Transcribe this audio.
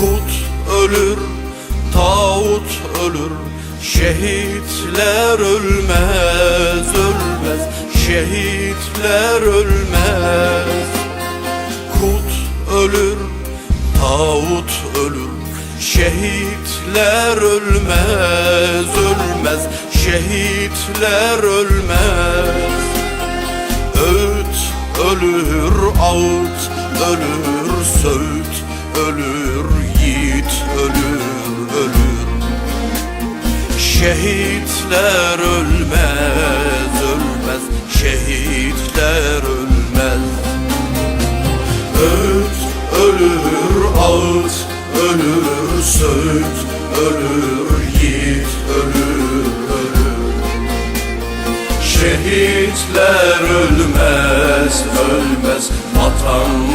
Kut ölür, tağut ölür. Şehitler ölmez, ölmez. Şehitler ölmez. Kut ölür, tağut ölür. Şehitler ölmez, ölmez. Şehitler ölmez. Öğüt ölür, ağıt ölür Söğüt ölür, yiğit ölür, ölür. Şehitler ölmez, ölmez. Şehitler ölmez. Öğüt ölür, ağıt ölür Söğüt ölür, yiğit ölür, ölür. Şehitler ölmez, ölmez. Vatan